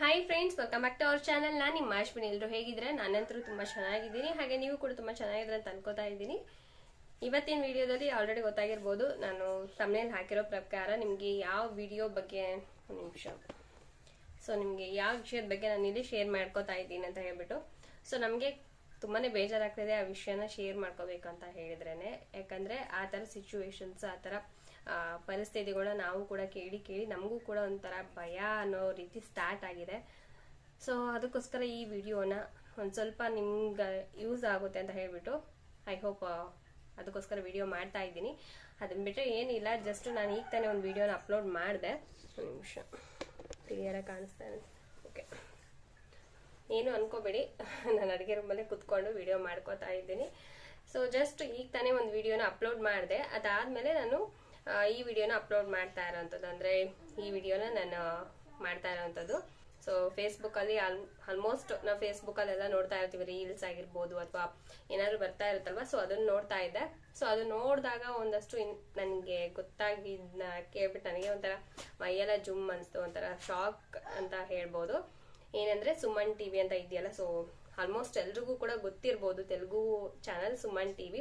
Hi friends welcome back to our channel ನಾನು ನಿಮ್ಮ ಅಶ್ವಿನಿ. ಎಲ್ಲರೂ ಹೇಗಿದ್ರೆ ನಾನಂತರೂ ತುಂಬ ಚೆನ್ನಾಗಿದ್ದೀನಿ. ಹಾಗೆ ನೀವು ಕೂಡ ತುಂಬ ಚೆನ್ನಾಗಿದ್ರೆ ಅಂತ ಅನ್ಕೋತಾ ಇದ್ದೀನಿ. ಇವತ್ತಿನ ವಿಡಿಯೋದಲ್ಲಿ ಆಲ್ರೆಡಿ ಗೊತ್ತಾಗಿರ್ಬೋದು, ನಾನು ತಮ್ಮನೇಲಿ ಹಾಕಿರೋ ಪ್ರಕಾರ ನಿಮಗೆ ಯಾವ ವಿಡಿಯೋ ಬಗ್ಗೆ ನಿಮಿಷ. ಸೊ ನಿಮಗೆ ಯಾವ ವಿಷಯದ ಬಗ್ಗೆ ನಾನು ಇಲ್ಲಿ ಶೇರ್ ಮಾಡ್ಕೋತಾ ಇದ್ದೀನಿ ಅಂತ ಹೇಳ್ಬಿಟ್ಟು. ಸೊ ನಮಗೆ ತುಂಬಾ ಬೇಜಾರಾಗ್ತಿದೆ ಆ ವಿಷಯನ ಶೇರ್ ಮಾಡ್ಕೋಬೇಕಂತ ಹೇಳಿದ್ರೇ ಯಾಕಂದ್ರೆ ಆ ಥರ ಸಿಚುವೇಶನ್ಸ್ ಆ ಥರ ಪರಿಸ್ಥಿತಿಗಳನ್ನ ನಾವು ಕೂಡ ಕೇಳಿ ಕೇಳಿ ನಮಗೂ ಕೂಡ ಒಂಥರ ಭಯ ಅನ್ನೋ ರೀತಿ ಸ್ಟಾರ್ಟ್ ಆಗಿದೆ. ಸೊ ಅದಕ್ಕೋಸ್ಕರ ಈ ವಿಡಿಯೋನ ಒಂದು ಸ್ವಲ್ಪ ನಿಮ್ಗೆ ಯೂಸ್ ಆಗುತ್ತೆ ಅಂತ ಹೇಳಿಬಿಟ್ಟು ಐ ಹೋಪ್ ಅದಕ್ಕೋಸ್ಕರ ವಿಡಿಯೋ ಮಾಡ್ತಾ ಇದ್ದೀನಿ. ಅದನ್ನ ಬಿಟ್ಟರೆ ಏನಿಲ್ಲ ಜಸ್ಟ್ ನಾನು ಈಗ ತಾನೇ ಒಂದು ವಿಡಿಯೋನ ಅಪ್ಲೋಡ್ ಮಾಡಿದೆ. ನಿಮಿಷ. ಕ್ಲಿಯರಾಗಿ ಕಾಣಿಸ್ತಾ ಓಕೆ ಏನು ಅನ್ಕೋಬೇಡಿ. ನಾನು ಅಡುಗೆ ರೂಮಲ್ಲೇ ಕುತ್ಕೊಂಡು ವಿಡಿಯೋ ಮಾಡ್ಕೋತಾ ಇದ್ದೀನಿ. ಸೊ ಜಸ್ಟ್ ಈಗ ತಾನೇ ಒಂದು ವಿಡಿಯೋನ ಅಪ್ಲೋಡ್ ಮಾಡಿದೆ. ಅದಾದಮೇಲೆ ನಾನು ಈ ವಿಡಿಯೋನ ಅಪ್ಲೋಡ್ ಮಾಡ್ತಾ ಇರೋಂಥದ್ದು ಅಂದರೆ ಈ ವಿಡಿಯೋನ ನಾನು ಮಾಡ್ತಾ ಇರೋವಂಥದ್ದು ಸೊ ಫೇಸ್ಬುಕ್ಕಲ್ಲಿ ಆಲ್ ಆಲ್ಮೋಸ್ಟ್ ನಾವು ಫೇಸ್ಬುಕ್ಕಲ್ಲೆಲ್ಲ ನೋಡ್ತಾ ಇರ್ತೀವಿ ರೀಲ್ಸ್ ಆಗಿರ್ಬೋದು ಅಥವಾ ಏನಾದರೂ ಬರ್ತಾ ಇರುತ್ತಲ್ವ? ಸೊ ಅದನ್ನು ನೋಡ್ತಾ ಇದ್ದೆ. ಸೊ ಅದು ನೋಡಿದಾಗ ಒಂದಷ್ಟು ನನಗೆ ಗೊತ್ತಾಗಿದ್ನ ಕೇಳ್ಬಿಟ್ಟು ನನಗೆ ಒಂಥರ ಮೈಯೆಲ್ಲ ಜುಮ್ ಅನಿಸ್ತು, ಒಂಥರ ಶಾಕ್ ಅಂತ ಹೇಳ್ಬೋದು. ಏನಂದರೆ ಸುಮನ್ ಟಿವಿ ಅಂತ ಇದೆಯಲ್ಲ ಸೊ ಆಲ್ಮೋಸ್ಟ್ ಎಲ್ರಿಗೂ ಕೂಡ ಗೊತ್ತಿರ್ಬೋದು, Telugu channel Suman TV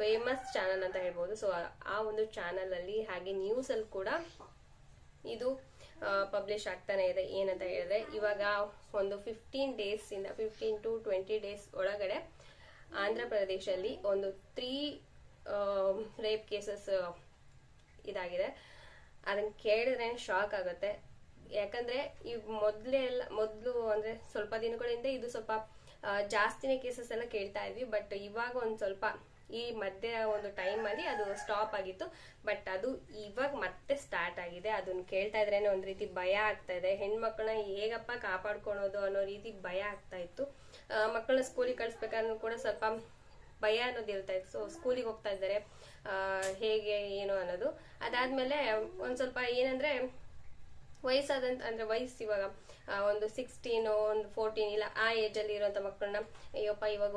famous channel ಅಂತ ಹೇಳ್ಬೋದು. ಸೊ ಆ ಒಂದು ಚಾನಲ್ ಅಲ್ಲಿ ಹಾಗೆ ನ್ಯೂಸ್ ಅಲ್ಲಿ ಕೂಡ ಇದು ಪಬ್ಲಿಷ್ ಆಗ್ತಾನೆ ಇದೆ. ಏನಂತ ಹೇಳಿದ್ರೆ, ಇವಾಗ ಒಂದು ಫಿಫ್ಟೀನ್ ಡೇಸ್ ಇಂದ ಫಿಫ್ಟೀನ್ ಟು ಟ್ವೆಂಟಿ ಡೇಸ್ ಒಳಗಡೆ ಆಂಧ್ರ ಪ್ರದೇಶಲ್ಲಿ ಒಂದು ತ್ರೀ ರೇಪ್ ಕೇಸಸ್ ಇದಾಗಿದೆ. ಅದನ್ನ ಕೇಳಿದ್ರೆ ಶಾಕ್ ಆಗುತ್ತೆ. ಯಾಕಂದ್ರೆ, ಈ ಮೊದ್ಲೇ ಎಲ್ಲ, ಮೊದ್ಲು ಅಂದ್ರೆ ಸ್ವಲ್ಪ ದಿನಗಳಿಂದ ಇದು ಸ್ವಲ್ಪ ಜಾಸ್ತಿನೇ ಕೇಸಸ್ ಎಲ್ಲ ಕೇಳ್ತಾ ಇದ್ವಿ. ಬಟ್ ಇವಾಗ ಒಂದ್ ಸ್ವಲ್ಪ ಈ ಮಧ್ಯ ಒಂದು ಟೈಮ್ ಅಲ್ಲಿ ಅದು ಸ್ಟಾಪ್ ಆಗಿತ್ತು. ಬಟ್ ಅದು ಇವಾಗ ಮತ್ತೆ ಸ್ಟಾರ್ಟ್ ಆಗಿದೆ. ಅದನ್ನ ಕೇಳ್ತಾ ಇದ್ರೇನೆ ಒಂದ್ ರೀತಿ ಭಯ ಆಗ್ತಾ ಇದೆ. ಹೆಣ್ಮಕ್ಳನ್ನ ಹೇಗಪ್ಪ ಕಾಪಾಡ್ಕೊಳೋದು ಅನ್ನೋ ರೀತಿ ಭಯ ಆಗ್ತಾ ಇತ್ತು. ಮಕ್ಕಳನ್ನ ಸ್ಕೂಲಿಗೆ ಕಳಿಸ್ಬೇಕಾದ್ರೂ ಕೂಡ ಸ್ವಲ್ಪ ಭಯ ಅನ್ನೋದು ಇರ್ತಾ ಇತ್ತು. ಸೊ ಸ್ಕೂಲಿಗೆ ಹೋಗ್ತಾ ಇದ್ದಾರೆ. ಹೇಗೆ, ಏನು ಅನ್ನೋದು. ಅದಾದ್ಮೇಲೆ ಒಂದ್ ಸ್ವಲ್ಪ ಏನಂದ್ರೆ ವಯಸ್ಸಾದಂತ, ಅಂದ್ರೆ ವಯಸ್ಸು ಇವಾಗ ಒಂದು ಸಿಕ್ಸ್ಟೀನ್ ಒಂದು ಫೋರ್ಟೀನ್ ಇಲ್ಲ, ಆ ಏಜ್ ಅಲ್ಲಿ ಇರುವಂತ ಮಕ್ಕಳನ್ನ, ಅಯ್ಯಪ್ಪ, ಇವಾಗ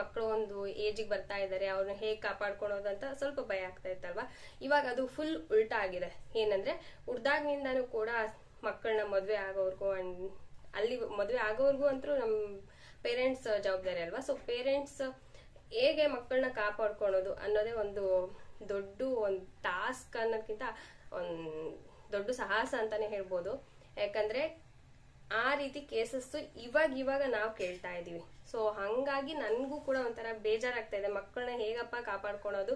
ಮಕ್ಕಳು ಒಂದು ಏಜಿಗೆ ಬರ್ತಾ ಇದ್ದಾರೆ ಅವ್ರನ್ನ ಹೇಗೆ ಕಾಪಾಡ್ಕೊಳೋದು ಅಂತ ಸ್ವಲ್ಪ ಭಯ ಆಗ್ತಾ ಇತ್ತಲ್ವಾ? ಇವಾಗ ಅದು ಫುಲ್ ಉಲ್ಟಾ ಆಗಿದೆ. ಏನಂದ್ರೆ ಹುಡ್ದಾಗ್ನಿಂದಾನು ಕೂಡ ಮಕ್ಕಳನ್ನ ಮದ್ವೆ ಅಂಡ್ ಅಲ್ಲಿ ಮದ್ವೆ ಆಗೋರ್ಗು ಅಂತೂ ನಮ್ ಪೇರೆಂಟ್ಸ್ ಜವಾಬ್ದಾರಿ ಅಲ್ವಾ? ಸೊ ಪೇರೆಂಟ್ಸ್ ಹೇಗೆ ಮಕ್ಕಳನ್ನ ಕಾಪಾಡ್ಕೊಳೋದು ಅನ್ನೋದೇ ಒಂದು ದೊಡ್ಡ ಒಂದು ಟಾಸ್ಕ್ ಅನ್ನೋದಕ್ಕಿಂತ ಒಂದು ದೊಡ್ಡ ಸಾಹಸ ಅಂತಾನೆ ಹೇಳ್ಬೋದು. ಯಾಕಂದ್ರೆ ಆ ರೀತಿ ಕೇಸಸ್ ಇವಾಗ ಇವಾಗ ನಾವು ಕೇಳ್ತಾ ಇದೀವಿ. ಸೊ ಹಂಗಾಗಿ ನನಗೂ ಕೂಡ ಒಂಥರ ಬೇಜಾರಾಗ್ತಾ ಇದೆ. ಮಕ್ಕಳನ್ನ ಹೇಗಪ್ಪ ಕಾಪಾಡ್ಕೊಳೋದು?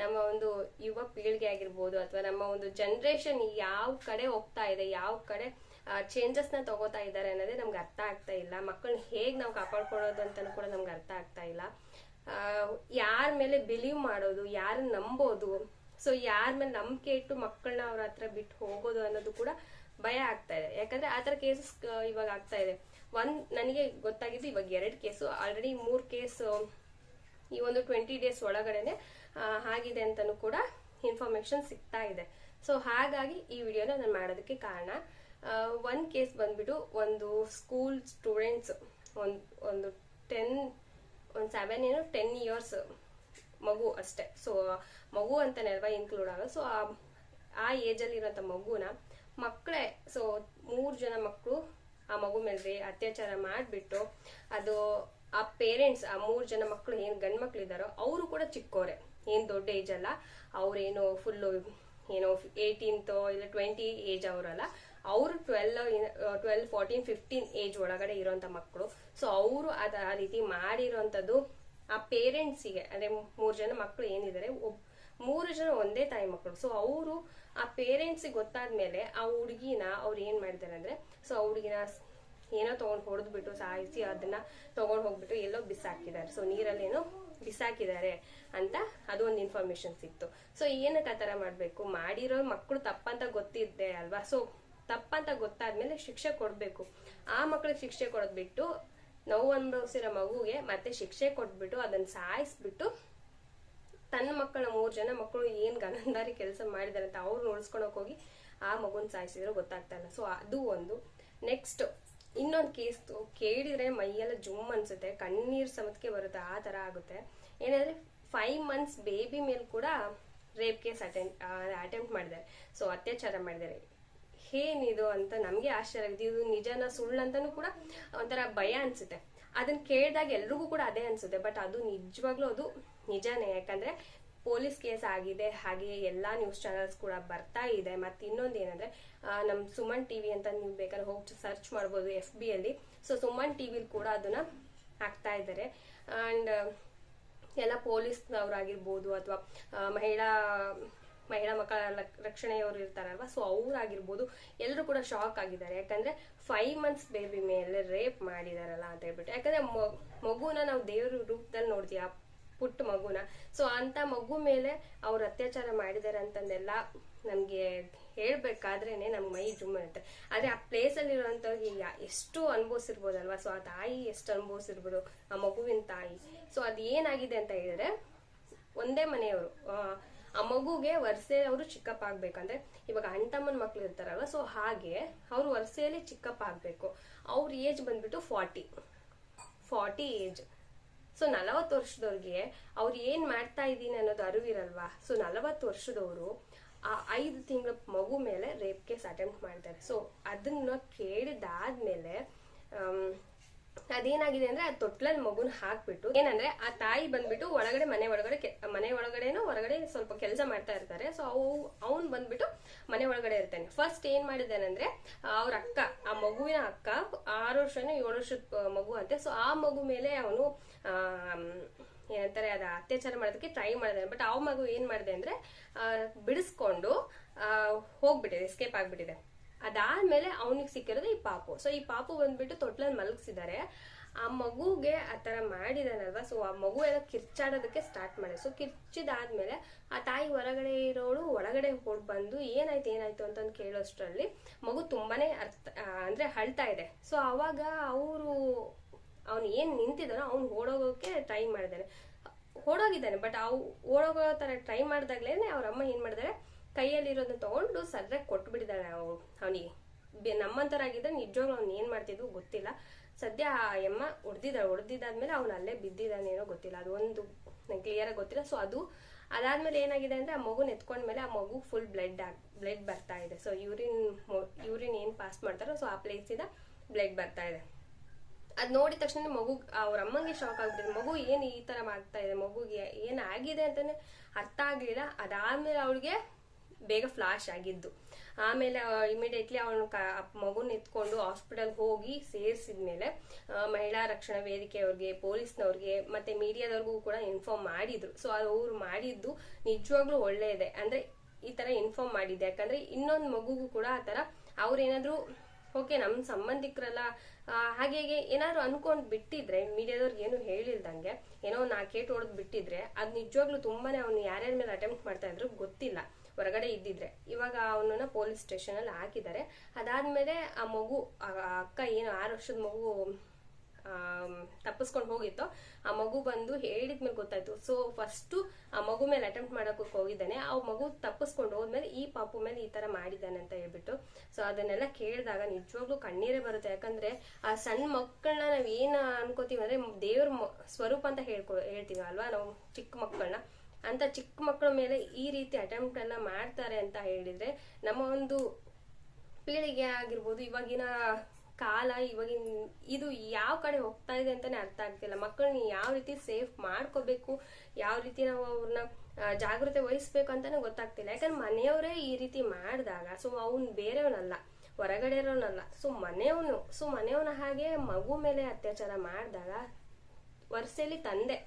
ನಮ್ಮ ಒಂದು ಯುವ ಪೀಳಿಗೆ ಆಗಿರ್ಬೋದು ಅಥವಾ ನಮ್ಮ ಒಂದು ಜನರೇಷನ್ ಯಾವ ಕಡೆ ಹೋಗ್ತಾ ಇದೆ, ಯಾವ ಕಡೆ ಚೇಂಜಸ್ನ ತಗೋತಾ ಇದ್ದಾರೆ ಅನ್ನೋದೇ ನಮ್ಗೆ ಅರ್ಥ ಆಗ್ತಾ ಇಲ್ಲ. ಮಕ್ಕಳನ್ನ ಹೇಗೆ ನಾವು ಕಾಪಾಡ್ಕೊಳೋದು ಅಂತಲೂ ಕೂಡ ನಮ್ಗೆ ಅರ್ಥ ಆಗ್ತಾ ಇಲ್ಲ. ಯಾರ ಮೇಲೆ ಬಿಲೀವ್ ಮಾಡೋದು ಯಾರನ್ನ ನಂಬೋದು? ಸೊ ಯಾರ ಮೇಲೆ ನಂಬಿಕೆ ಇಟ್ಟು ಮಕ್ಕಳನ್ನ ಅವ್ರ ಹತ್ರ ಬಿಟ್ಟು ಹೋಗೋದು ಅನ್ನೋದು ಕೂಡ ಭಯ ಆಗ್ತಾ ಇದೆ. ಯಾಕಂದ್ರೆ ಆ ಥರ ಕೇಸಸ್ ಇವಾಗ ಆಗ್ತಾ ಇದೆ. ಒಂದ್, ನನಗೆ ಗೊತ್ತಾಗಿದ್ದು ಇವಾಗ ಎರಡು ಕೇಸು ಆಲ್ರೆಡಿ ಮೂರ್ ಕೇಸ್ ಈ ಒಂದು ಟ್ವೆಂಟಿ ಡೇಸ್ ಒಳಗಡೆನೆ ಆಗಿದೆ ಅಂತಾನು ಕೂಡ ಇನ್ಫಾರ್ಮೇಶನ್ ಸಿಗ್ತಾ ಇದೆ. ಸೊ ಹಾಗಾಗಿ ಈ ವಿಡಿಯೋನ ನಾನು ಮಾಡೋದಕ್ಕೆ ಕಾರಣ ಒಂದ್ ಕೇಸ್ ಬಂದ್ಬಿಟ್ಟು ಒಂದು ಸ್ಕೂಲ್ ಸ್ಟೂಡೆಂಟ್ಸ್ ಒಂದ್, ಒಂದು ಟೆನ್ ಒಂದು ಸೆವೆನ್ ಏನು ಟೆನ್ ಇಯರ್ಸ್ ಮಗು ಅಷ್ಟೇ. ಸೊ ಮಗು ಅಂತಲೇ ಅಲ್ವಾ ಇನ್ಕ್ಲೂಡ್ ಆಗೋದು ಸೊ ಆ ಏಜ್ ಅಲ್ಲಿ ಇರೋಂಥ ಮಗುನ ಮಕ್ಕಳೇ ಸೊ ಮೂರು ಜನ ಮಕ್ಕಳು ಆ ಮಗು ಮೇಲೆ ಅತ್ಯಾಚಾರ ಮಾಡಿಬಿಟ್ಟು ಅದು ಆ ಪೇರೆಂಟ್ಸ್ ಆ ಮೂರು ಜನ ಮಕ್ಕಳು ಏನು ಗಂಡು ಮಕ್ಳು ಇದಾರೋ ಅವರು ಕೂಡ ಚಿಕ್ಕೋರೆ. ಏನು ದೊಡ್ಡ ಏಜ್ ಅಲ್ಲ, ಅವ್ರೇನು ಫುಲ್ಲು ಏನೋ ಏಯ್ಟೀನ್ತ್ ಇಲ್ಲ ಟ್ವೆಂಟಿ ಏಜ್ ಅವರಲ್ಲ, ಅವರು twelve twelve fourteen fifteen age ಒಳಗಡೆ ಇರೋಂಥ ಮಕ್ಕಳು ಸೊ ಅವರು ಅದ ಆ ರೀತಿ ಮಾಡಿರೋಂಥದ್ದು ಆ ಪೇರೆಂಟ್ಸಿಗೆ ಅಂದರೆ ಮೂರು ಜನ ಮಕ್ಕಳು ಏನಿದ್ದಾರೆ, ಒಬ್ ಮೂರು ಜನ ಒಂದೇ ತಾಯಿ ಮಕ್ಕಳು. ಸೊ ಅವರು ಆ ಪೇರೆಂಟ್ಸಿಗೆ ಗೊತ್ತಾದ್ಮೇಲೆ ಆ ಹುಡುಗಿನ ಅವ್ರು ಏನ್ ಮಾಡ್ತಾರೆ ಅಂದ್ರೆ ಸೊ ಆ ಹುಡುಗಿನ ಏನೋ ಹೊಡೆದು ಹೊಡೆದ್ಬಿಟ್ಟು ಸಾಯಿಸಿ ಅದನ್ನ ತಗೊಂಡ್ ಹೋಗ್ಬಿಟ್ಟು ಎಲ್ಲೋ ಬಿಸಾಕಿದ್ದಾರೆ. ಸೊ ನೀರಲ್ಲಿ ಏನೋ ಬಿಸಾಕಿದ್ದಾರೆ ಅಂತ ಅದು ಒಂದು ಇನ್ಫಾರ್ಮೇಶನ್ ಸಿಕ್ತು. ಸೊ ಏನಕ್ಕೆ ಆ ಥರ ಮಾಡಬೇಕು? ಮಾಡಿರೋ ಮಕ್ಕಳು ತಪ್ಪಂತ ಗೊತ್ತಿದ್ದೆ ಅಲ್ವಾ? ಸೊ ತಪ್ಪಂತ ಗೊತ್ತಾದ್ಮೇಲೆ ಶಿಕ್ಷೆ ಕೊಡಬೇಕು. ಆ ಮಕ್ಕಳಿಗೆ ಶಿಕ್ಷೆ ಕೊಡೋದ್ಬಿಟ್ಟು ನೋವು ಅನುಭವಿಸಿರೋ ಮಗುಗೆ ಮತ್ತೆ ಶಿಕ್ಷೆ ಕೊಟ್ಬಿಟ್ಟು ಅದನ್ನ ಸಾಯಿಸ್ಬಿಟ್ಟು ತನ್ನ ಮಕ್ಕಳ ಮೂರು ಜನ ಮಕ್ಕಳು ಏನು ಗನಂದಾರಿ ಕೆಲಸ ಮಾಡಿದ್ದಾರೆ ಅಂತ ಅವ್ರು ನೋಡ್ಸ್ಕೊಳಕ್ ಹೋಗಿ ಆ ಮಗುನ ಸಾಯಿಸಿದ್ರು ಗೊತ್ತಾಗ್ತಾ ಇಲ್ಲ. ಸೊ ಅದು ಒಂದು. ನೆಕ್ಸ್ಟ್ ಇನ್ನೊಂದು ಕೇಸ್ ಕೇಳಿದ್ರೆ ಮೈಯೆಲ್ಲ ಜುಮ್ ಅನ್ಸುತ್ತೆ, ಕಣ್ಣೀರು ಸಮತ್ಕೆ ಬರುತ್ತೆ, ಆ ತರ ಆಗುತ್ತೆ. ಏನಂದ್ರೆ ಫೈವ್ ಮಂತ್ಸ್ ಬೇಬಿ ಮೇಲೆ ಕೂಡ ರೇಪ್ ಕೇಸ್ ಅಟೆಂಡ್ ಅಟೆಂಪ್ಟ್ ಮಾಡಿದ್ದಾರೆ. ಸೊ ಅತ್ಯಾಚಾರ ಮಾಡಿದ್ದಾರೆ. ಏನಿದು ಅಂತ ನಮಗೆ ಆಶ್ಚರ್ಯ ಆಗಿದೆ ಇದು ನಿಜನ ಸುಳ್ಳು ಅಂತಾನು ಕೂಡ ಒಂಥರ ಭಯ ಅನ್ಸುತ್ತೆ. ಅದನ್ನ ಕೇಳಿದಾಗ ಎಲ್ರಿಗೂ ಕೂಡ ಅದೇ ಅನ್ಸುತ್ತೆ. ಬಟ್ ಅದು ನಿಜವಾಗ್ಲೂ ಅದು ನಿಜಾನೇ, ಯಾಕಂದ್ರೆ ಪೊಲೀಸ್ ಕೇಸ್ ಆಗಿದೆ, ಹಾಗೆ ಎಲ್ಲಾ ನ್ಯೂಸ್ ಚಾನೆಲ್ಸ್ ಕೂಡ ಬರ್ತಾ ಇದೆ. ಮತ್ತೆ ಇನ್ನೊಂದ್ ಏನಂದ್ರೆ ನಮ್ ಸುಮನ್ ಟಿವಿ ಅಂತ ನೀವು ಬೇಕಾದ್ರೆ ಹೋಗಿ ಸರ್ಚ್ ಮಾಡ್ಬೋದು ಎಫ್ ಬಿ ಅಲ್ಲಿ. ಸೊ ಸುಮನ್ ಟಿವಿಲಿ ಕೂಡ ಅದನ್ನ ಹಾಕ್ತಾ ಇದ್ದಾರೆ ಅಂಡ್ ಎಲ್ಲ ಪೊಲೀಸ್ನವ್ರಾಗಿರ್ಬೋದು ಅಥವಾ ಮಹಿಳಾ ಮಹಿಳಾ ಮಕ್ಕಳ ರಕ್ಷಣೆಯವರು ಇರ್ತಾರಲ್ವಾ ಸೊ ಅವ್ರಾಗಿರ್ಬೋದು ಎಲ್ಲರೂ ಕೂಡ ಶಾಕ್ ಆಗಿದ್ದಾರೆ. ಯಾಕಂದ್ರೆ ಫೈವ್ ಮಂತ್ಸ್ ಬೇಬಿ ಮೇಲೆ ರೇಪ್ ಮಾಡಿದಾರಲ್ಲ ಅಂತ ಹೇಳ್ಬಿಟ್ಟು. ಯಾಕಂದ್ರೆ ಮಗುನ ನಾವು ದೇವ್ರ ರೂಪದಲ್ಲಿ ನೋಡ್ತೀವಿ ಪುಟ್ಟ ಮಗುನ. ಸೊ ಅಂತ ಮಗು ಮೇಲೆ ಅವ್ರು ಅತ್ಯಾಚಾರ ಮಾಡಿದ್ದಾರೆ ಅಂತಂದೆಲ್ಲ ನಮ್ಗೆ ಹೇಳ್ಬೇಕಾದ್ರೇನೆ ನಮ್ಗೆ ಮೈ ಜುಮ್ ಇರುತ್ತೆ. ಆದ್ರೆ ಆ ಪ್ಲೇಸ್ ಅಲ್ಲಿ ಇರುವಂತವ್ರಿಗೆ ಯಾ- ಎಷ್ಟು ಅನುಭವಿಸಿರ್ಬೋದಲ್ವಾ? ಸೊ ಆ ತಾಯಿ ಎಷ್ಟು ಅನುಭವಿಸಿರ್ಬೋದು? ಆ ಮಗುವಿನ ತಾಯಿ. ಸೊ ಅದ್ ಏನಾಗಿದೆ ಅಂತ ಹೇಳಿದ್ರೆ ಒಂದೇ ಮನೆಯವರು ಆ, ಮಗುಗೆ ವರ್ಷೆ ಅವರು ಚಿಕ್ಕಪ್ಪ ಆಗ್ಬೇಕಂದ್ರೆ ಇವಾಗ ಅಣ್ತಮ್ಮನ ಮಕ್ಳು ಇರ್ತಾರಲ್ವ? ಸೊ ಹಾಗೆ ಅವ್ರು ವರ್ಷೆಯಲ್ಲಿ ಚಿಕ್ಕಪ್ಪ ಆಗ್ಬೇಕು ಅವ್ರ ಏಜ್ ಬಂದ್ಬಿಟ್ಟು ಫಾರ್ಟಿ ಫಾರ್ಟಿ ಏಜ್ ಸೊ ನಲವತ್ತು ವರ್ಷದವ್ರಿಗೆ ಅವ್ರು ಏನ್ ಮಾಡ್ತಾ ಇದ್ದೀನಿ ಅನ್ನೋದು ಅರಿವಿರಲ್ವಾ? ಸೊ ನಲವತ್ತು ವರ್ಷದವರು ಆ ಐದು ತಿಂಗಳ ಮಗು ಮೇಲೆ ರೇಪ್ ಕೇಸ್ ಅಟೆಂಪ್ಟ್ ಮಾಡ್ತಾರೆ. ಸೊ ಅದನ್ನ ಕೇಳಿದಾದ್ಮೇಲೆ ಅದೇನಾಗಿದೆ ಅಂದ್ರೆ ಆ ತೊಟ್ಲಲ್ಲಿ ಮಗುನ ಹಾಕ್ಬಿಟ್ಟು, ಏನಂದ್ರೆ ಆ ತಾಯಿ ಬಂದ್ಬಿಟ್ಟು ಒಳಗಡೆ ಮನೆ ಒಳಗಡೆ ಮನೆ ಒಳಗಡೆನೂ ಹೊರಗಡೆ ಸ್ವಲ್ಪ ಕೆಲಸ ಮಾಡ್ತಾ ಇರ್ತಾರೆ. ಸೊ ಅವು, ಅವ್ನ್ ಬಂದ್ಬಿಟ್ಟು ಮನೆ ಒಳಗಡೆ ಇರ್ತಾನೆ. ಫಸ್ಟ್ ಏನ್ ಮಾಡಿದಾನಂದ್ರೆ ಅವ್ರ ಅಕ್ಕ, ಆ ಮಗುವಿನ ಅಕ್ಕ ಆರು ವರ್ಷನೋ ಏಳು ವರ್ಷದ ಮಗು ಅಂತೆ. ಸೊ ಆ ಮಗು ಮೇಲೆ ಅವನು ಏನಂತಾರೆ, ಅದ ಅತ್ಯಾಚಾರ ಮಾಡೋದಕ್ಕೆ ಟ್ರೈ ಮಾಡಿದಾನೆ. ಬಟ್ ಆ ಮಗು ಏನ್ ಮಾಡಿದೆ ಅಂದ್ರೆ ಬಿಡಿಸ್ಕೊಂಡು ಹೋಗ್ಬಿಟ್ಟಿದೆ ಎಸ್ಕೇಪ್ ಆಗ್ಬಿಟ್ಟಿದೆ. ಅದಾದ್ಮೇಲೆ ಅವನಿಗೆ ಸಿಕ್ಕಿರೋದು ಈ ಪಾಪು. ಸೊ ಈ ಪಾಪು ಬಂದ್ಬಿಟ್ಟು ತೊಟ್ಲಲ್ಲಿ ಮಲಗಿಸಿದ್ದಾರೆ ಆ ಮಗುಗೆ ಆ ತರ ಮಾಡಿದಾನಲ್ವ? ಸೊ ಆ ಮಗು ಎಲ್ಲ ಕಿರ್ಚಾಡೋದಕ್ಕೆ ಸ್ಟಾರ್ಟ್ ಮಾಡಿ ಸೊ ಕಿರ್ಚಿದಾದ್ಮೇಲೆ ಆ ತಾಯಿ ಹೊರಗಡೆ ಇರೋಳು ಒಳಗಡೆ ಹೋಗಿ ಬಂದು ಏನಾಯ್ತು ಏನಾಯ್ತು ಅಂತಂದು ಕೇಳೋಷ್ಟರಲ್ಲಿ ಮಗು ತುಂಬಾನೇ ಅರ್ಥ ಅಂದ್ರೆ ಅಳ್ತಾ ಇದೆ. ಸೊ ಅವಾಗ ಅವರು ಅವನು ಏನ್ ನಿಂತಿದ್ದಾನೋ ಅವ್ನು ಓಡೋಗೋಕೆ ಟ್ರೈ ಮಾಡಿದಾನೆ. ಓಡೋಗಿದ್ದಾನೆ ಬಟ್ ಅವು ಓಡೋಗೋ ತರ ಟ್ರೈ ಮಾಡಿದಾಗ್ಲೇನೆ ಅವ್ರ ಅಮ್ಮ ಏನ್ ಮಾಡಿದಾರೆ? ಕೈಯಲ್ಲಿರೋದನ್ನ ತಗೊಂಡು ಸದ್ರಾಗಿ ಕೊಟ್ಬಿಟ್ಟಿದ್ದಾಳೆ ಅವಳು ಅವನಿಗೆ. ನಮ್ಮಂತರಾಗಿದ್ದ ನಿಜವಾಗ್ಲೂ ಅವ್ನು ಏನು ಮಾಡ್ತಿದ್ವು ಗೊತ್ತಿಲ್ಲ. ಸದ್ಯ ಆ ಎಮ್ಮ ಹೊಡೆದಿದ್ದಾಳೆ ಹೊಡೆದಿದ್ದಾದ್ಮೇಲೆ ಅವ್ನು ಅಲ್ಲೇ ಬಿದ್ದಿದ್ದಾನೇನೋ ಗೊತ್ತಿಲ್ಲ. ಅದು ಒಂದು ನಂಗೆ ಕ್ಲಿಯರ್ ಆಗಿ ಗೊತ್ತಿಲ್ಲ. ಸೊ ಅದು ಅದಾದ್ಮೇಲೆ ಏನಾಗಿದೆ ಅಂದ್ರೆ ಆ ಮಗುನ ಎತ್ಕೊಂಡ್ಮೇಲೆ ಆ ಮಗು ಫುಲ್ ಬ್ಲಡ್ ಬ್ಲಡ್ ಬರ್ತಾ ಇದೆ. ಸೊ ಯೂರಿನ್ ಯೂರಿನ್ ಏನು ಪಾಸ್ ಮಾಡ್ತಾರೋ ಸೊ ಆ ಪ್ಲೇಸಿಂದ ಬ್ಲಡ್ ಬರ್ತಾ ಇದೆ. ಅದು ನೋಡಿದ ತಕ್ಷಣ ಮಗು, ಅವ್ರ ಅಮ್ಮಂಗೆ ಶಾಕ್ ಆಗ್ಬಿಟ್ಟಿದೆ. ಮಗು ಏನು ಈ ತರ ಮಾಡ್ತಾ ಇದೆ? ಮಗುಗೆ ಏನಾಗಿದೆ ಅಂತಲೇ ಅರ್ಥ ಆಗಲಿಲ್ಲ. ಅದಾದ್ಮೇಲೆ ಅವಳಿಗೆ ಬೇಗ ಫ್ಲಾಶ್ ಆಗಿದ್ದು. ಆಮೇಲೆ ಇಮಿಡಿಯೇಟ್ಲಿ ಅವನು ಮಗುನ ಎತ್ಕೊಂಡು ಹಾಸ್ಪಿಟಲ್ ಹೋಗಿ ಸೇರಿಸಿದ್ಮೇಲೆ ಮಹಿಳಾ ರಕ್ಷಣಾ ವೇದಿಕೆಯವ್ರಿಗೆ, ಪೊಲೀಸ್ನವ್ರಿಗೆ, ಮತ್ತೆ ಮೀಡಿಯಾದವ್ರಿಗೂ ಕೂಡ ಇನ್ಫಾರ್ಮ್ ಮಾಡಿದ್ರು. ಸೊ ಅವ್ರು ಮಾಡಿದ್ದು ನಿಜವಾಗ್ಲೂ ಒಳ್ಳೆಯದೆ. ಅಂದ್ರೆ, ಈ ತರ ಇನ್ಫಾರ್ಮ್ ಮಾಡಿದ್ದೆ. ಯಾಕಂದ್ರೆ, ಇನ್ನೊಂದು ಮಗುಗೂ ಕೂಡ ಆ ತರ ಅವ್ರೇನಾದ್ರು, ಓಕೆ ನಮ್ಮ ಸಂಬಂಧಿಕರಲ್ಲ ಹಾಗೆ ಏನಾದ್ರು ಅನ್ಕೊಂಡ್ ಬಿಟ್ಟಿದ್ರೆ ಮೀಡಿಯಾದವ್ರಿಗೆ ಏನು ಹೇಳಿಲ್ದಂಗೆ, ಏನೋ ನಾಲ್ಕೇಟ್ ಹೊಡೆದ್ ಬಿಟ್ಟಿದ್ರೆ, ಅದ್ ನಿಜವಾಗ್ಲೂ ತುಂಬಾನೇ ಅವ್ನು ಯಾರ್ಯಾರ ಮೇಲೆ ಅಟೆಂಪ್ಟ್ ಮಾಡ್ತಾ ಇದ್ರು ಗೊತ್ತಿಲ್ಲ. ಹೊರಗಡೆ ಇದ್ದಿದ್ರೆ. ಇವಾಗ ಅವನನ್ನ ಪೊಲೀಸ್ ಸ್ಟೇಷನ್ ಅಲ್ಲಿ ಹಾಕಿದ್ದಾರೆ. ಅದಾದ್ಮೇಲೆ ಆ ಮಗು ಅಕ್ಕ ಏನು ಆರು ವರ್ಷದ ಮಗು ತಪ್ಪಿಸ್ಕೊಂಡು ಹೋಗಿತ್ತು, ಆ ಮಗು ಬಂದು ಹೇಳಿದ್ಮೇಲೆ ಗೊತ್ತಾಯ್ತು. ಸೊ ಫಸ್ಟ್ ಆ ಮಗು ಮೇಲೆ ಅಟೆಂಪ್ಟ್ ಮಾಡಕ್ ಹೋಗಿದ್ದಾನೆ. ಆ ಮಗು ತಪ್ಪಿಸ್ಕೊಂಡು ಹೋದ್ಮೇಲೆ ಈ ಪಾಪು ಮೇಲೆ ಈ ತರ ಮಾಡಿದ್ದಾನೆ ಅಂತ ಹೇಳ್ಬಿಟ್ಟು. ಸೊ ಅದನ್ನೆಲ್ಲ ಕೇಳಿದಾಗ ನಿಜವಾಗ್ಲೂ ಕಣ್ಣೀರೇ ಬರುತ್ತೆ. ಯಾಕಂದ್ರೆ ಆ ಸಣ್ಣ ಮಕ್ಕಳನ್ನ ನಾವ್ ಏನ್ ಅನ್ಕೋತೀವಿ ಅಂದ್ರೆ ದೇವ್ರ ಸ್ವರೂಪ ಅಂತ ಹೇಳ್ಕೊ ಹೇಳ್ತೀವಿ ಅಲ್ವಾ ನಾವು ಚಿಕ್ಕ ಮಕ್ಕಳನ್ನ. ಅಂತ ಚಿಕ್ಕ ಮಕ್ಕಳ ಮೇಲೆ ಈ ರೀತಿ ಅಟೆಂಪ್ಟ್ ಎಲ್ಲ ಮಾಡ್ತಾರೆ ಅಂತ ಹೇಳಿದ್ರೆ ನಮ್ಮ ಒಂದು ಪೀಳಿಗೆ ಆಗಿರ್ಬೋದು, ಇವಾಗಿನ ಕಾಲ, ಇವಾಗಿನ ಇದು ಯಾವ ಕಡೆ ಹೋಗ್ತಾ ಇದೆ ಅಂತಾನೆ ಅರ್ಥ ಆಗ್ತಿಲ್ಲ. ಮಕ್ಕಳನ್ನ ಯಾವ ರೀತಿ ಸೇಫ್ ಮಾಡ್ಕೋಬೇಕು, ಯಾವ ರೀತಿ ನಾವು ಅವ್ರನ್ನ ಜಾಗೃತೆ ವಹಿಸ್ಬೇಕು ಅಂತಾನೆ ಗೊತ್ತಾಗ್ತಿಲ್ಲ. ಯಾಕಂದ್ರೆ ಮನೆಯವರೇ ಈ ರೀತಿ ಮಾಡಿದಾಗ, ಸೊ ಅವನ್ ಬೇರೆಯವನಲ್ಲ, ಹೊರಗಡೆ ಇರೋನಲ್ಲ, ಸೊ ಮನೆಯವನು, ಸೊ ಮನೆಯವನ ಹಾಗೆ ಮಗು ಮೇಲೆ ಅತ್ಯಾಚಾರ ಮಾಡಿದಾಗ ವರ್ಷಲಿ ತಂದೆ.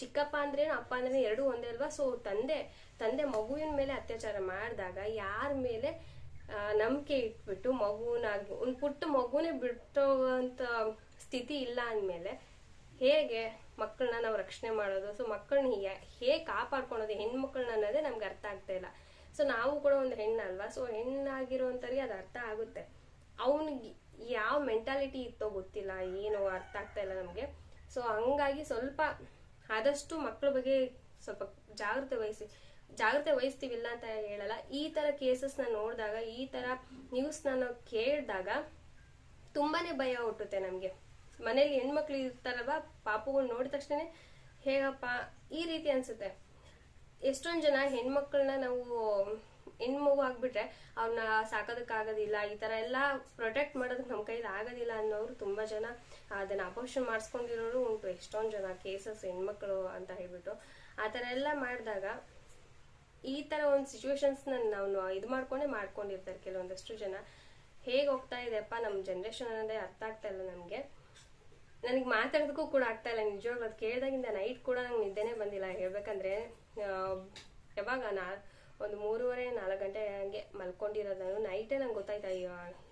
ಚಿಕ್ಕಪ್ಪ ಅಂದ್ರೇನು ಅಪ್ಪ ಅಂದ್ರೇನು ಎರಡು ಒಂದೇ ಅಲ್ವಾ? ಸೊ ತಂದೆ ತಂದೆ ಮಗುವಿನ ಮೇಲೆ ಅತ್ಯಾಚಾರ ಮಾಡಿದಾಗ ಯಾರ ಮೇಲೆ ನಂಬಿಕೆ ಇಟ್ಬಿಟ್ಟು ಮಗುನಾಗಿ, ಒಂದು ಪುಟ್ಟ ಮಗುನೇ ಬಿಟ್ಟೋಗಂತ ಸ್ಥಿತಿ ಇಲ್ಲ ಅಂದ್ಮೇಲೆ ಹೇಗೆ ಮಕ್ಕಳನ್ನ ನಾವು ರಕ್ಷಣೆ ಮಾಡೋದು? ಸೊ ಮಕ್ಕಳನ್ನ ಹೇಗೆ ಕಾಪಾಡ್ಕೊಳೋದು ಹೆಣ್ಮಕ್ಳನ್ನ ಅನ್ನೋದೇ ನಮ್ಗೆ ಅರ್ಥ ಆಗ್ತಾ ಇಲ್ಲ. ಸೊ ನಾವು ಕೂಡ ಒಂದು ಹೆಣ್ಣಲ್ವಾ? ಸೊ ಹೆಣ್ಣಾಗಿರೋಂಥವ್ರಿಗೆ ಅದು ಅರ್ಥ ಆಗುತ್ತೆ. ಅವನಿಗೆ ಯಾವ ಮೆಂಟಾಲಿಟಿ ಇತ್ತೋ ಗೊತ್ತಿಲ್ಲ, ಏನೋ ಅರ್ಥ ಆಗ್ತಾ ಇಲ್ಲ ನಮಗೆ. ಸೊ ಹಂಗಾಗಿ ಸ್ವಲ್ಪ ಆದಷ್ಟು ಮಕ್ಕಳ ಬಗ್ಗೆ ಸ್ವಲ್ಪ ಜಾಗ್ರತೆ ವಹಿಸಿ. ಜಾಗ್ರತೆ ವಹಿಸ್ತೀವಿಲ್ಲ ಅಂತ ಹೇಳಲ್ಲ. ಈ ತರ ಕೇಸಸ್ನ ನೋಡಿದಾಗ, ಈ ತರ ನ್ಯೂಸ್ ನಾನು ಕೇಳಿದಾಗ ತುಂಬಾನೇ ಭಯ ಹುಟ್ಟುತ್ತೆ ನಮ್ಗೆ. ಮನೇಲಿ ಹೆಣ್ಮಕ್ಳು ಇರ್ತಾರಲ್ವ, ಪಾಪುಗಳು ನೋಡಿದ ತಕ್ಷಣ ಹೇಗಪ್ಪ, ಈ ರೀತಿ ಅನ್ಸುತ್ತೆ. ಎಷ್ಟೊಂದು ಜನ ಹೆಣ್ಮಕ್ಳನ್ನ ನಾವು ಹೆಣ್ಣು ಮಗು ಆಗ್ಬಿಟ್ರೆ ಅವ್ರನ್ನ ಸಾಕೋದಕ್ಕಾಗೋದಿಲ್ಲ, ಈ ತರ ಎಲ್ಲ ಪ್ರೊಟೆಕ್ಟ್ ಮಾಡೋದಕ್ಕೆ ನಮ್ಮ ಕೈಲಿ ಆಗೋದಿಲ್ಲ ಅನ್ನೋರು ತುಂಬಾ ಜನ. ಅದನ್ನ ಅಪೋಷನ್ ಮಾಡಿಸ್ಕೊಂಡಿರೋರು ಉಂಟು, ಎಷ್ಟೊಂದು ಜನ ಕೇಸಸ್ ಹೆಣ್ಮಕ್ಳು ಅಂತ ಹೇಳ್ಬಿಟ್ಟು. ಆ ಥರ ಎಲ್ಲ ಮಾಡಿದಾಗ ಈ ತರ ಒಂದು ಸಿಚುವೇಶನ್ಸ್ ನಾವು ಇದು ಮಾಡ್ಕೊಂಡೇ ಮಾಡ್ಕೊಂಡಿರ್ತಾರೆ ಕೆಲವೊಂದಷ್ಟು ಜನ. ಹೇಗೆ ಹೋಗ್ತಾ ಇದೆಯಪ್ಪ ನಮ್ಮ ಜನ್ರೇಷನ್ ಅನ್ನೋದೇ ಅರ್ಥ ಆಗ್ತಾ ಇಲ್ಲ ನಮಗೆ. ನನಗೆ ಮಾತಾಡೋದಕ್ಕೂ ಕೂಡ ಆಗ್ತಾ ಇಲ್ಲ, ನಿಜವಾಗ್ಲೂ ಅದು ಕೇಳಿದಾಗಿಂದ ನೈಟ್ ಕೂಡ ನಂಗೆ ನಿದ್ದೆನೇ ಬಂದಿಲ್ಲ. ಹೇಳ್ಬೇಕಂದ್ರೆ ಯಾವಾಗ ನಾ ಒಂದು ಮೂರುವರೆ, ನಾಲ್ಕು ಗಂಟೆ ಹಂಗೆ ಮಲ್ಕೊಂಡಿರೋದು ನಾನು. ನೈಟೇ ನಂಗೆ ಗೊತ್ತಾಯ್ತಾ ಈ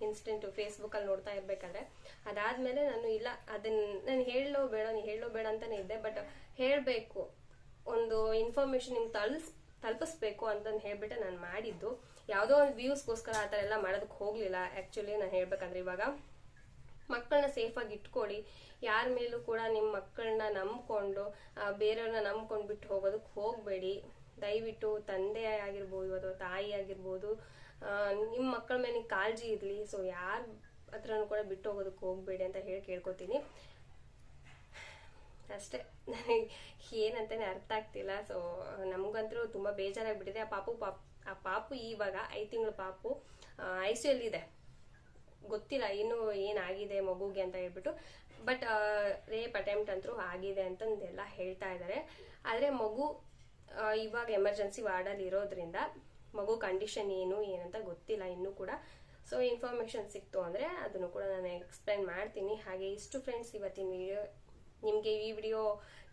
ಇನ್ಸ್ಟೆಂಟು ಫೇಸ್ಬುಕ್ಕಲ್ಲಿ ನೋಡ್ತಾ ಇರಬೇಕಾದ್ರೆ. ಅದಾದಮೇಲೆ ನಾನು ಇಲ್ಲ ಅದನ್ನ ನಾನು ಹೇಳೋ ಬೇಡ ನೀನು ಹೇಳೋ ಬೇಡ ಅಂತಲೇ ಇದ್ದೆ ಬಟ್ ಹೇಳಬೇಕು. ಒಂದು ಇನ್ಫಾರ್ಮೇಶನ್ ನಿಮ್ಗೆ ತಲ್ಸ್, ತಲುಪಿಸ್ಬೇಕು ಅಂತಂದು ಹೇಳ್ಬಿಟ್ಟು ನಾನು ಮಾಡಿದ್ದು. ಯಾವುದೋ ಒಂದು ವ್ಯೂಸ್ಗೋಸ್ಕರ ಆ ಥರ ಎಲ್ಲ ಮಾಡೋದಕ್ಕೆ ಹೋಗಲಿಲ್ಲ. ಆ್ಯಕ್ಚುಲಿ ನಾನು ಹೇಳ್ಬೇಕಂದ್ರೆ ಇವಾಗ ಮಕ್ಕಳನ್ನ ಸೇಫಾಗಿ ಇಟ್ಕೊಳ್ಳಿ. ಯಾರ ಮೇಲೂ ಕೂಡ ನಿಮ್ಮ ಮಕ್ಕಳನ್ನ ನಂಬ್ಕೊಂಡು ಬೇರೆಯವ್ರನ್ನ ನಂಬ್ಕೊಂಡು ಬಿಟ್ಟು ಹೋಗೋದಕ್ಕೆ ಹೋಗಬೇಡಿ. ದಯವಿಟ್ಟು ತಂದೆ ಆಗಿರ್ಬೋದು ಅಥವಾ ತಾಯಿ ಆಗಿರ್ಬೋದು ನಿಮ್ಮ ಮಕ್ಕಳ ಮೇಲೆ ಕಾಳಜಿ ಇರಲಿ. ಸೊ ಯಾರ ಹತ್ರನೂ ಕೂಡ ಬಿಟ್ಟು ಹೋಗೋದಕ್ಕೆ ಹೋಗಬೇಡಿ ಅಂತ ಹೇಳಿ ಕೇಳ್ಕೊತೀನಿ. ಅಷ್ಟೇ. ನನಗೆ ಏನಂತಾನೆ ಅರ್ಥ ಆಗ್ತಿಲ್ಲ. ಸೊ ನಮಗಂತೂ ತುಂಬ ಬೇಜಾರಾಗಿಬಿಟ್ಟಿದೆ. ಆ ಪಾಪು ಪಾಪ್, ಆ ಪಾಪು ಇವಾಗ ಐದು ತಿಂಗಳು ಪಾಪು ಐ ಸಿ ಇದೆ ಗೊತ್ತಿಲ್ಲ ಇನ್ನು ಏನಾಗಿದೆ ಮಗುಗೆ ಅಂತ ಹೇಳ್ಬಿಟ್ಟು. ಬಟ್ ರೇಪ್ ಅಟೆಂಪ್ಟ್ ಅಂತೂ ಆಗಿದೆ ಅಂತಂದೆಲ್ಲ ಹೇಳ್ತಾ ಇದ್ದಾರೆ. ಆದರೆ ಮಗು ಇವಾಗ ಎಮರ್ಜೆನ್ಸಿ ವಾರ್ಡಲ್ಲಿ ಇರೋದ್ರಿಂದ ಮಗು ಕಂಡೀಷನ್ ಏನು, ಏನಂತ ಗೊತ್ತಿಲ್ಲ, ಇನ್ನೂ ಕೂಡ. ಸೊ ಇನ್ಫಾರ್ಮೇಷನ್ ಸಿಕ್ತು ಅಂದರೆ ಅದನ್ನು ಕೂಡ ನಾನು ಎಕ್ಸ್ಪ್ಲೈನ್ ಮಾಡ್ತೀನಿ. ಹಾಗೆ ಇಷ್ಟು ಫ್ರೆಂಡ್ಸ್ ಇವತ್ತಿನ ವಿಡಿಯೋ ನಿಮಗೆ ಈ ವಿಡಿಯೋ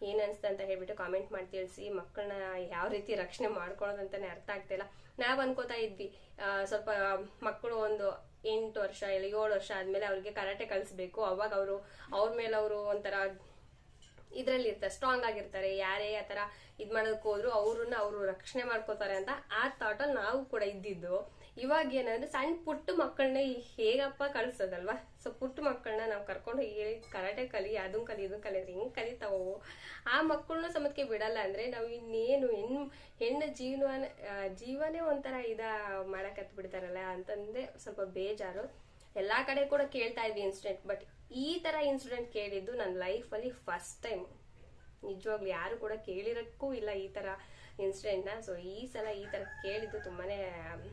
ಏನು ಅನಿಸ್ತು ಅಂತ ಹೇಳ್ಬಿಟ್ಟು ಕಾಮೆಂಟ್ ಮಾಡಿ ತಿಳಿಸಿ. ಮಕ್ಕಳನ್ನ ಯಾವ ರೀತಿ ರಕ್ಷಣೆ ಮಾಡ್ಕೊಳ್ಳೋದಂತಾನೆ ಅರ್ಥ ಆಗ್ತಿಲ್ಲ ನಾವು ಅನ್ಕೋತಾ ಇದ್ವಿ. ಸ್ವಲ್ಪ ಮಕ್ಕಳು ಒಂದು ಎಂಟು ವರ್ಷ ಇಲ್ಲ ಏಳು ವರ್ಷ ಆದಮೇಲೆ ಅವ್ರಿಗೆ ಕರಾಟೆ ಕಲಿಸ್ಬೇಕು. ಅವಾಗ ಅವರು, ಅವ್ರ ಮೇಲೆ ಅವರು ಒಂಥರ ಇದ್ರಲ್ಲಿ ಇರ್ತಾರೆ ಸ್ಟ್ರಾಂಗ್ ಆಗಿರ್ತಾರೆ, ಯಾರೇ ಆ ತರ ಇದ್ ಮಾಡೋದಕ್ಕೆ ಹೋದ್ರು ಅವ್ರನ್ನ ಅವರು ರಕ್ಷಣೆ ಮಾಡ್ಕೋತಾರೆ ಅಂತ ಆ ಥಾಟಲ್ಲಿ ನಾವು ಕೂಡ ಇದ್ದಿದ್ದು. ಇವಾಗ ಏನಂದ್ರೆ ಸಣ್ಣ ಪುಟ್ಟ ಮಕ್ಕಳನ್ನ ಹೇಗಪ್ಪ ಕಳ್ಸೋದಲ್ವಾ? ಸೊ ಪುಟ್ಟ ಮಕ್ಕಳನ್ನ ನಾವು ಕರ್ಕೊಂಡು ಹೇಳಿ ಕರಾಟೆ ಕಲಿ ಅದನ್ನ ಕಲಿ ಇದನ್ನ ಕಲಿ ಹೆಂಗ್ ಕಲಿತಾವೋ, ಆ ಮಕ್ಕಳನ್ನ ಸಮತ್ಕೆ ಬಿಡಲ್ಲ ಅಂದ್ರೆ ನಾವು ಇನ್ನೇನು ಹೆಣ್ಣು ಹೆಣ್ಣು ಜೀವನ ಜೀವನೇ ಒಂಥರ ಇದ ಮಾಡಕತ್ ಬಿಡ್ತಾರಲ್ಲ ಅಂತಂದ್ರೆ ಸ್ವಲ್ಪ ಬೇಜಾರು. ಎಲ್ಲಾ ಕಡೆ ಕೂಡ ಕೇಳ್ತಾ ಇದ್ವಿ ಇನ್ಸಿಡೆಂಟ್ ಬಟ್ ಈ ತರ ಇನ್ಸಿಡೆಂಟ್ ಕೇಳಿದ್ದು ನನ್ನ ಲೈಫಲ್ಲಿ ಫಸ್ಟ್ ಟೈಮ್ ನಿಜವಾಗ್ಲೂ ಯಾರು ಕೂಡ ಕೇಳಿರಕ್ಕೂ ಇಲ್ಲ ಈ ತರ ಇನ್ಸಿಡೆಂಟ್ನ ಸೊ ಈ ಸಲ ಈ ತರ ಕೇಳಿದ್ದು ತುಂಬಾನೇ ಆಮ್,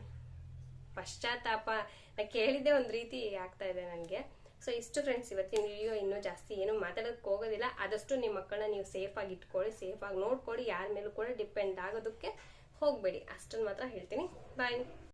ಪಶ್ಚಾತ್ತಾಪ. ನಾ ಕೇಳಿದ್ದೆ ಒಂದು ರೀತಿ ಆಗ್ತಾ ಇದೆ ನನಗೆ. ಸೊ ಇಷ್ಟು ಫ್ರೆಂಡ್ಸ್ ಇವತ್ತಿನ ವಿಡಿಯೋ ಇನ್ನೂ ಜಾಸ್ತಿ ಏನು ಮಾತಾಡೋದಕ್ಕೆ ಹೋಗೋದಿಲ್ಲ. ಆದಷ್ಟು ನಿಮ್ಮ ಮಕ್ಕಳನ್ನ ನೀವು ಸೇಫ್ ಆಗಿ ಇಟ್ಕೊಳ್ಳಿ ಸೇಫ್ ಆಗಿ ನೋಡ್ಕೊಳ್ಳಿ. ಯಾರ ಮೇಲೂ ಕೂಡ ಡಿಪೆಂಡ್ ಆಗೋದಕ್ಕೆ ಹೋಗಬೇಡಿ. ಅಷ್ಟನ್ನು ಮಾತ್ರ ಹೇಳ್ತೀನಿ. ಬಾಯ್